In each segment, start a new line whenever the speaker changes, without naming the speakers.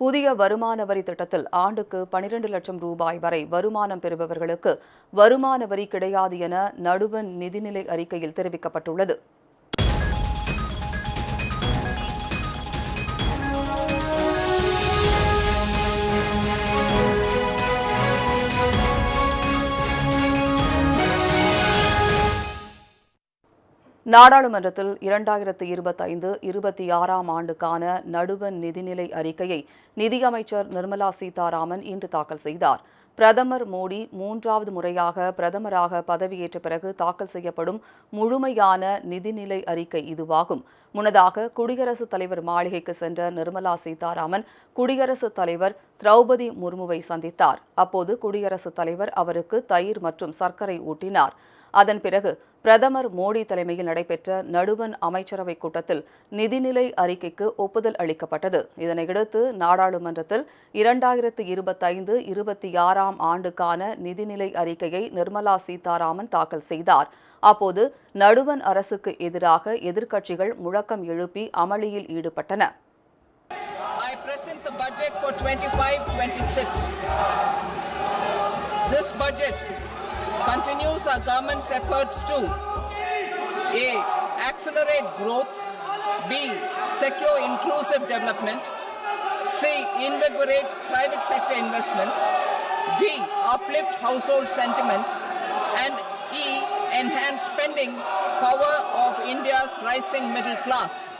புதிய வருமான வரி திட்டத்தில் ஆண்டுக்கு பனிரெண்டு லட்சம் ரூபாய் வரை வருமானம் பெறுபவர்களுக்கு வருமான வரி கிடையாது என நடுவண் நிதிநிலை அறிக்கையில் தெரிவிக்கப்பட்டுள்ளது. நாடாளுமன்றத்தில் இரண்டாயிரத்து இருபத்தைந்து இருபத்தி ஆறாம் ஆண்டுக்கான நடுவண் நிதிநிலை அறிக்கையை நிதியமைச்சர் நிர்மலா சீதாராமன் இன்று தாக்கல் செய்தார். பிரதமர் மோடி மூன்றாவது முறையாக பிரதமராக பதவியேற்ற பிறகு தாக்கல் செய்யப்படும் முழுமையான நிதிநிலை அறிக்கை இதுவாகும். முன்னதாக குடியரசுத் தலைவர் மாளிகைக்கு சென்ற நிர்மலா சீதாராமன் குடியரசுத் தலைவர் திரௌபதி முர்முவை சந்தித்தார். அப்போது குடியரசுத் தலைவர் அவருக்கு தயிர் மற்றும் சர்க்கரை ஊட்டினார். அதன் பிறகு பிரதமர் மோடி தலைமையில் நடைபெற்ற நடுவண் அமைச்சரவை கூட்டத்தில் நிதிநிலை அறிக்கைக்கு ஒப்புதல் அளிக்கப்பட்டது. இதனையடுத்து நாடாளுமன்றத்தில் இரண்டாயிரத்து இருபத்தைந்து இருபத்தி ஆறாம் ஆண்டுக்கான நிதிநிலை அறிக்கையை நிர்மலா சீதாராமன் தாக்கல் செய்தார். அப்போது நடுவண் அரசுக்கு எதிராக எதிர்க்கட்சிகள் முழக்கம் எழுப்பி அமளியில் ஈடுபட்டன.
I present the budget for 25-26. This budget continues our government's efforts to A. Accelerate growth B. Secure inclusive development C. Invigorate private sector investments D. Uplift household sentiments and E. Enhance spending power of India's rising middle class.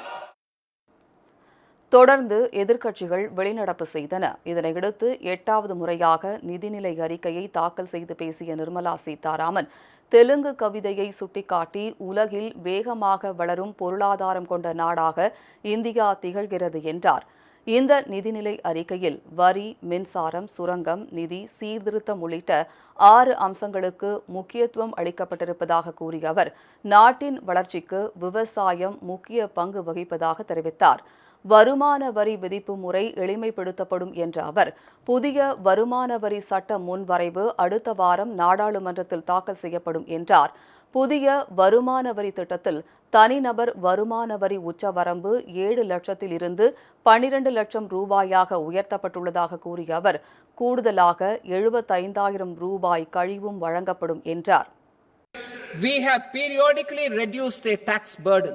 தொடர்ந்து எதிர்க்கட்சிகள் வெளிநடப்பு செய்தன. இதனையடுத்து எட்டாவது முறையாக நிதிநிலை அறிக்கையை தாக்கல் செய்து பேசிய நிர்மலா சீதாராமன் தெலுங்கு கவிதையை சுட்டிக்காட்டி உலகில் வேகமாக வளரும் பொருளாதாரம் கொண்ட நாடாக இந்தியா திகழ்கிறது என்றார். இந்த நிதிநிலை அறிக்கையில் வரி மின்சாரம் சுரங்கம் நிதி சீர்திருத்தம் உள்ளிட்ட ஆறு அம்சங்களுக்கு முக்கியத்துவம் அளிக்கப்பட்டிருப்பதாக கூறிய அவர் நாட்டின் வளர்ச்சிக்கு விவசாயம் முக்கிய பங்கு வகிப்பதாக தெரிவித்தார். வருமான வரி விதிப்பு முறை எளிமைப்படுத்தப்படும் என்ற அவர் புதிய வருமான வரி சட்ட முன்வரைவு அடுத்த வாரம் நாடாளுமன்றத்தில் தாக்கல் செய்யப்படும் என்றார் புதிய வருமான வரி திட்டத்தில் தனிநபர் வருமான வரி உச்சவரம்பு ஏழு லட்சத்தில் இருந்து பனிரெண்டு லட்சம் ரூபாயாக உயர்த்தப்பட்டுள்ளதாக கூறிய அவர் கூடுதலாக எழுபத்தைந்தாயிரம் ரூபாய் கழிவும் வழங்கப்படும் என்றார்
we have periodically reduced the tax burden.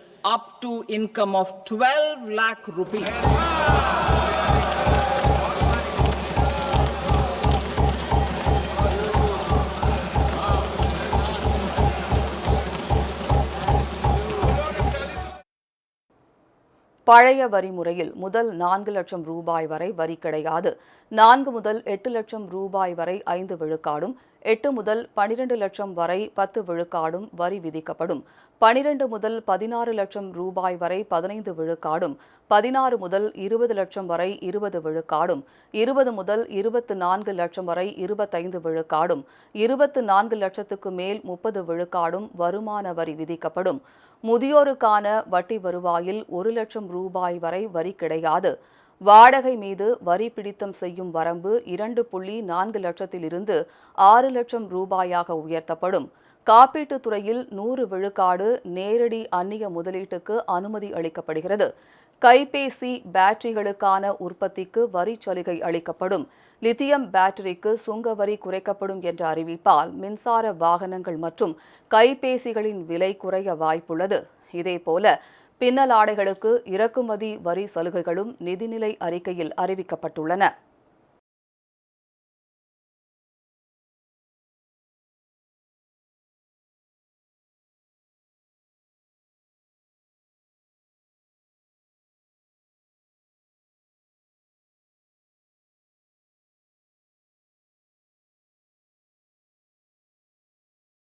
up to income of 12 lakh rupees.
பழைய வரி முறையில் முதல் நான்கு லட்சம் ரூபாய் வரை வரி கிடையாது நான்கு முதல் எட்டு லட்சம் ரூபாய் வரை ஐந்து விழுக்காடும் எட்டு முதல் பனிரெண்டு லட்சம் வரை பத்து விழுக்காடும் வரி விதிக்கப்படும் பனிரெண்டு முதல் பதினாறு லட்சம் ரூபாய் வரை பதினைந்து விழுக்காடும் பதினாறு முதல் இருபது லட்சம் வரை இருபது விழுக்காடும் இருபது முதல் இருபத்து நான்கு லட்சம் வரை இருபத்தைந்து விழுக்காடும் இருபத்து நான்கு லட்சத்துக்கு மேல் முப்பது விழுக்காடும் வருமான வரி விதிக்கப்படும். முதியோருக்கான வட்டி வருவாயில் ஒரு லட்சம் ரூபாய் வரை வரி கிடையாது. வாடகை மீது வரி பிடித்தம் செய்யும் வரம்பு இரண்டு புள்ளி நான்கு லட்சத்திலிருந்து ஆறு லட்சம் ரூபாயாக உயர்த்தப்படும். காப்பீட்டுத் துறையில் நூறு விழுக்காடு நேரடி அந்நிய முதலீட்டுக்கு அனுமதி அளிக்கப்படுகிறது. கைபேசி பேட்டரிகளுக்கான உற்பத்திக்கு வரி சலுகை அளிக்கப்படும். லித்தியம் பேட்டரிக்கு சுங்க வரி குறைக்கப்படும் என்ற அறிவிப்பால் மின்சார வாகனங்கள் மற்றும் கைபேசிகளின் விலை குறைய வாய்ப்புள்ளது. இதேபோல பின்னல் ஆடைகளுக்கு இறக்குமதி வரி சலுகைகளும் நிதிநிலை அறிக்கையில் அறிவிக்கப்பட்டுள்ளன.